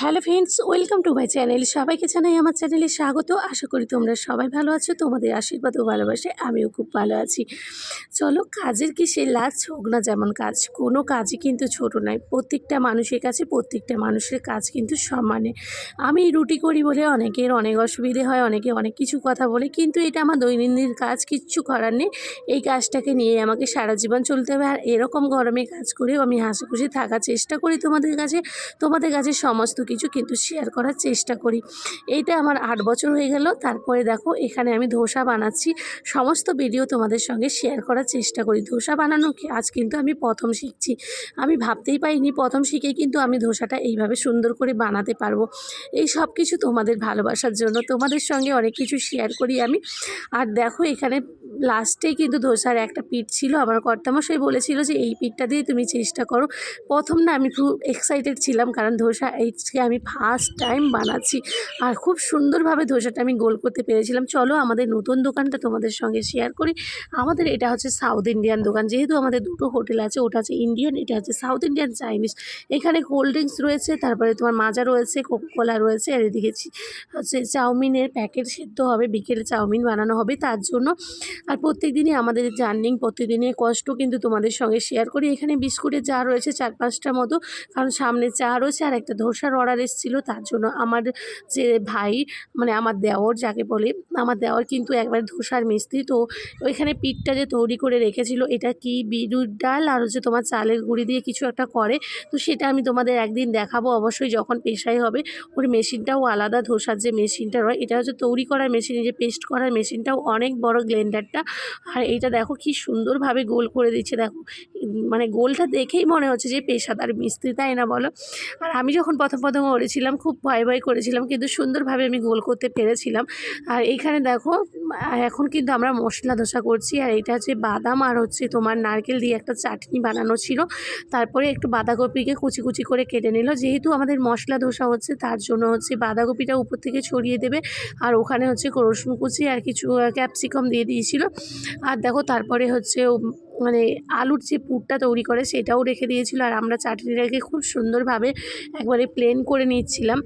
Hello friends, welcome to my channel. সবাইকে জানাই আমার চ্যানেলে স্বাগত। আশা করি তোমরা সবাই ভালো আছো, তোমাদের আশীর্বাদ ও ভালোবাসে আমিও খুব ভালো আছি। চলো, কাজের কি সে লাজ হোক না যেমন কাজ, কোনো কাজই কিন্তু ছোট নয়। প্রত্যেকটা মানুষের কাছে, প্রত্যেকটা মানুষের কাজ কিন্তু সমানে। আমি রুটি করি বলে অনেকের অনেক অসুবিধে হয়, অনেকে অনেক কিছু কথা বলে, কিন্তু এটা আমার দৈনন্দিন কাজ, কিচ্ছু করার নেই। এই কাজটাকে নিয়ে আমাকে সারা জীবন চলতে হবে। আর এরকম গরমে কাজ করেও আমি হাসি খুশি থাকার চেষ্টা করি তোমাদের কাছে। তোমাদের কাছে সমস্ত কিছু, কিন্তু শেয়ার করার চেষ্টা করি। এইটা আমার আট বছর হয়ে গেল। তারপরে দেখো, এখানে আমি ধোসা বানাচ্ছি। সমস্ত ভিডিও তোমাদের সঙ্গে শেয়ার করার চেষ্টা করি। ধোসা বানানো কি? আজ কিন্তু আমি প্রথম শিখছি। আমি ভাবতেই পারিনি প্রথম শিখে কিন্তু আমি ধোসাটা এইভাবে সুন্দর করে বানাতে পারব। এই সব কিছু তোমাদের ভালোবাসার জন্য। তোমাদের সঙ্গে অনেক কিছু শেয়ার করি আমি। আর দেখো, এখানে লাস্টে কিন্তু ধোসার একটা পিঠ ছিল আমার কর্তামশাই বলেছিল যে, এই পিঠটা দিয়ে তুমি চেষ্টা করো। প্রথম না আমি খুব এক্সাইটেড ছিলাম কারণ ধোসা আজকে আমি ফার্স্ট টাইম বানাচ্ছি। আর খুব সুন্দরভাবে ধোসাটা আমি গোল করতে পেরেছিলাম। চলো আমাদের নতুন দোকানটা তোমাদের সঙ্গে শেয়ার করি। আমাদের এটা হচ্ছে সাউথ ইন্ডিয়ান দোকান। যেহেতু আমাদের দুটো হোটেল আছে, ওটা হচ্ছে ইন্ডিয়ান এটা হচ্ছে সাউথ ইন্ডিয়ান চাইনিজ এখানে কোল্ড ড্রিঙ্কস রয়েছে, তারপরে তোমার মাজা রয়েছে কোকোকোলা রয়েছে, আর এদিকে হচ্ছে চাউমিনের প্যাকেট সেদ্ধ হবে, বিকেলে চাউমিন বানানো হবে। তার জন্য আর প্রত্যেক দিনই আমাদের জার্নিং, প্রত্যেকদিনের কষ্ট কিন্তু তোমাদের সঙ্গে শেয়ার করি। এখানে বিস্কুটের চা রয়েছে চার পাঁচটা মতো, কারণ সামনে চা রয়েছে আর একটা ধোসার অর্ডার এসেছিল। তার জন্য আমার যে ভাই মানে আমার দেওর যাকে বলে, আমার দেওয়ার কিন্তু একবার ধোসার মিস্ত্রি তো ওইখানে পিঠটা যে তৈরি করে রেখেছিল, এটা কি বিরুর ডাল? আর হচ্ছে তোমার চালের গুঁড়ি দিয়ে কিছু একটা করে। তো সেটা আমি তোমাদের একদিন দেখাবো। অবশ্যই যখন পেশাই হবে, ওর মেশিনটাও আলাদা। ধোসার যে মেশিনটা রয়, এটা হচ্ছে তৈরি করার মেশিন যে পেস্ট করার মেশিনটাও অনেক বড় গ্লেন্ডারটা আর এইটা দেখো কি সুন্দরভাবে গোল করে দিচ্ছে, দেখো। মানে গোলটা দেখেই মনে হচ্ছে যে পেশাদার মিস্ত্রি, তাই না বলো? আর আমি যখন প্রথম প্রথম করেছিলাম খুব ভয় ভয় করেছিলাম, কিন্তু সুন্দরভাবে আমি গোল করতে পেরেছিলাম। আর এইখানে দেখো, এখন কিন্তু আমরা মশলা ধোসা করছি, আর এটা হচ্ছে বাদাম, আর হচ্ছে তোমার নারকেল দিয়ে একটা চাটনি বানানো ছিল। তারপরে একটু বাঁধাকপিকে কুচি কুচি করে কেটে নিল। যেহেতু আমাদের মশলা ধোসা হচ্ছে, তার জন্য হচ্ছে বাঁধাকপিটা উপর থেকে ছড়িয়ে দেবে। আর ওখানে হচ্ছে রসুন কুচি আর কিছু ক্যাপসিকাম দিয়ে দিয়েছিল। আর দেখো তারপরে হচ্ছে মানে আলুর যে পুরটা তৈরি করে সেটাও রেখে দিয়েছিল। আর আমরা চাটনিটাকে খুব সুন্দরভাবে একবারে প্লেন করে নিচ্ছিলাম।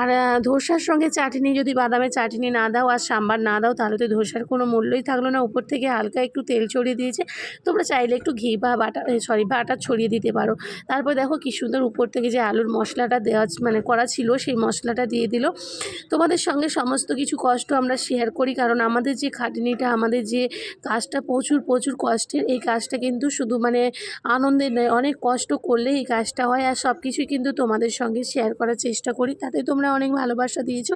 আর ধোসার সঙ্গে চাটনি যদি বাদামের চাটনি না দাও আর সাম্বার না দাও, তাহলে তো ধোসার কোনো মূল্যই থাকল না। উপর থেকে হালকা একটু তেল ছড়িয়ে দিয়েছে। তোমরা চাইলে একটু ঘি বা বাটা সরি বাটার ছড়িয়ে দিতে পারো। তারপর দেখো কি সুন্দর উপর থেকে যে আলুর মশলাটা দেওয়া মানে করা ছিল, সেই মশলাটা দিয়ে দিল। তোমাদের সঙ্গে সমস্ত কিছু কষ্ট আমরা শেয়ার করি, কারণ আমাদের যে খাটনিটা, আমাদের যে কাজটা প্রচুর প্রচুর কষ্টের, এই কাজটা কিন্তু শুধু মানে আনন্দের নয়, অনেক কষ্ট করলে এই কাজটা হয় আর সব কিছুই কিন্তু তোমাদের সঙ্গে শেয়ার করার চেষ্টা করি। তাতে তোমরা অনেক ভালোবাসা দিয়েছ।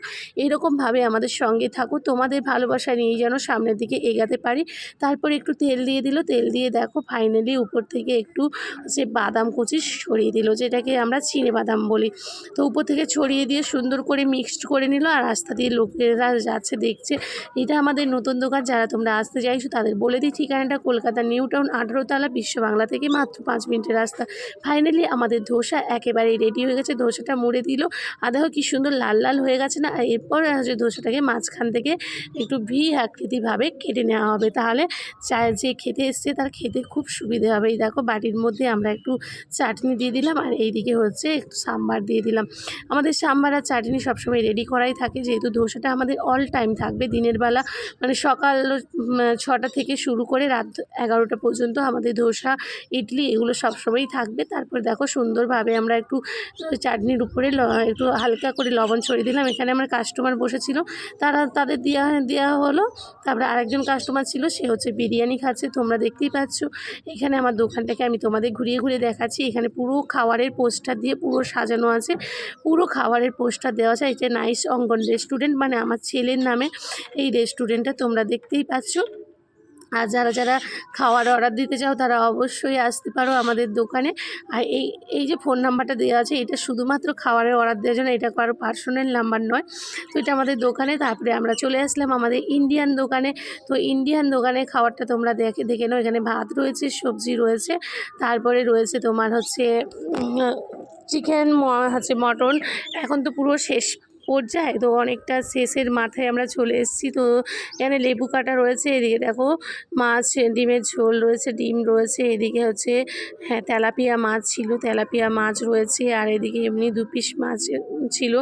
এরকমভাবে আমাদের সঙ্গে থাকো। তোমাদের ভালোবাসা নিয়ে যেন সামনের দিকে এগাতে পারি। তারপর একটু তেল দিয়ে দিল। তেল দিয়ে দেখো ফাইনালি উপর থেকে একটু যে বাদাম কুচি ছড়িয়ে দিল, যেটাকে আমরা চিনে বাদাম বলি। তো উপর থেকে ছড়িয়ে দিয়ে সুন্দর করে মিক্সড করে নিল আর রাস্তা দিয়ে লোকেরা যাচ্ছে, দেখছে। এটা আমাদের নতুন দোকান, যারা তোমরা আসতে চাইছো তাদের বলে দিই, ঠিকানাটা কলকাতা নিউ টাউন আঠারোতলা বিশ্ব বাংলা থেকে মাত্র পাঁচ মিনিটের রাস্তা। ফাইনালি আমাদের ধোসা একেবারেই রেডি হয়ে গেছে। ধোসাটা মুড়ে দিল। আর দেখো কি সুন্দর লাল লাল হয়ে গেছে না? এরপর হচ্ছে ধোসাটাকে মাঝখান থেকে একটু ভি আকৃতিভাবে কেটে নেওয়া হবে। তাহলে চা যে খেতে এসছে তার খেতে খুব সুবিধে হবে। এই দেখো বাটির মধ্যে আমরা একটু চাটনি দিয়ে দিলাম আর এইদিকে হচ্ছে একটু সাম্বার দিয়ে দিলাম। আমাদের সাম্বার আর চাটনি সবসময় রেডি করাই থাকে। যেহেতু ধোসাটা আমাদের অল টাইম থাকবে দিনের বেলা। মানে সকাল ছটা থেকে শুরু করে রাত এগারোটা পর্যন্ত আমাদের ধোসা, ইডলি এগুলো সবসময়ই থাকবে। তারপর দেখো সুন্দরভাবে আমরা একটু চাটনির উপরে একটু হালকা করে লবণ ছড়িয়ে দিলাম। এখানে আমার কাস্টমার বসেছিল। তারা, তাদের দেওয়া দেওয়া হলো। তারপরে আরেকজন কাস্টমার ছিল, সে হচ্ছে বিরিয়ানি খাচ্ছে। তোমরা দেখতেই পাচ্ছ। এখানে আমার দোকানটাকে আমি তোমাদের ঘুরিয়ে ঘুরিয়ে দেখাচ্ছি। এখানে পুরো খাবারের পোস্টার দিয়ে পুরো সাজানো আছে। পুরো খাবারের পোস্টার দেওয়া আছে। এটা নাইস অঙ্গন রেস্টুরেন্ট মানে আমার ছেলের নামে এই রেস্টুরেন্টটা তোমরা দেখতেই পাচ্ছ। আর যারা যারা খাওয়ার অর্ডার দিতে চাও, তারা অবশ্যই আসতে পারো আমাদের দোকানে। আর এই এই যে ফোন নাম্বারটা দেওয়া আছে, এটা শুধুমাত্র খাবারের অর্ডার দেওয়ার জন্য, এটা কারও পার্সোনাল নাম্বার নয়। তো এটা আমাদের দোকানে, তারপরে আমরা চলে আসলাম আমাদের ইন্ডিয়ান দোকানে। তো ইন্ডিয়ান দোকানে খাবারটা তোমরা দেখে দেখে নাও। এখানে ভাত রয়েছে, সবজি রয়েছে, তারপরে রয়েছে তোমার হচ্ছে চিকেন হচ্ছে মটন এখন তো পুরো শেষ পর্যায়ে। তো অনেকটা শেষের মাথায় আমরা চলে এসেছি। তো এখানে লেবু কাটা রয়েছে, এদিকে দেখো মাছ, ডিমের ঝোল রয়েছে, ডিম রয়েছে, এদিকে হচ্ছে হ্যাঁ তেলাপিয়া মাছ ছিল, তেলাপিয়া মাছ রয়েছে, আর এদিকে এমনি দু পিস মাছ ছিল।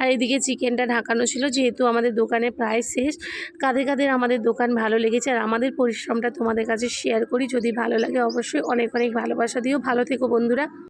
আর এদিকে চিকেনটা ঢাকানো ছিল, যেহেতু আমাদের দোকানে প্রায় শেষ। কাদের কাদের আমাদের দোকান ভালো লেগেছে, আর আমাদের পরিশ্রমটা তোমাদের কাছে শেয়ার করি। যদি ভালো লাগে অবশ্যই অনেক অনেক ভালোবাসা দিও। ভালো থেকো বন্ধুরা।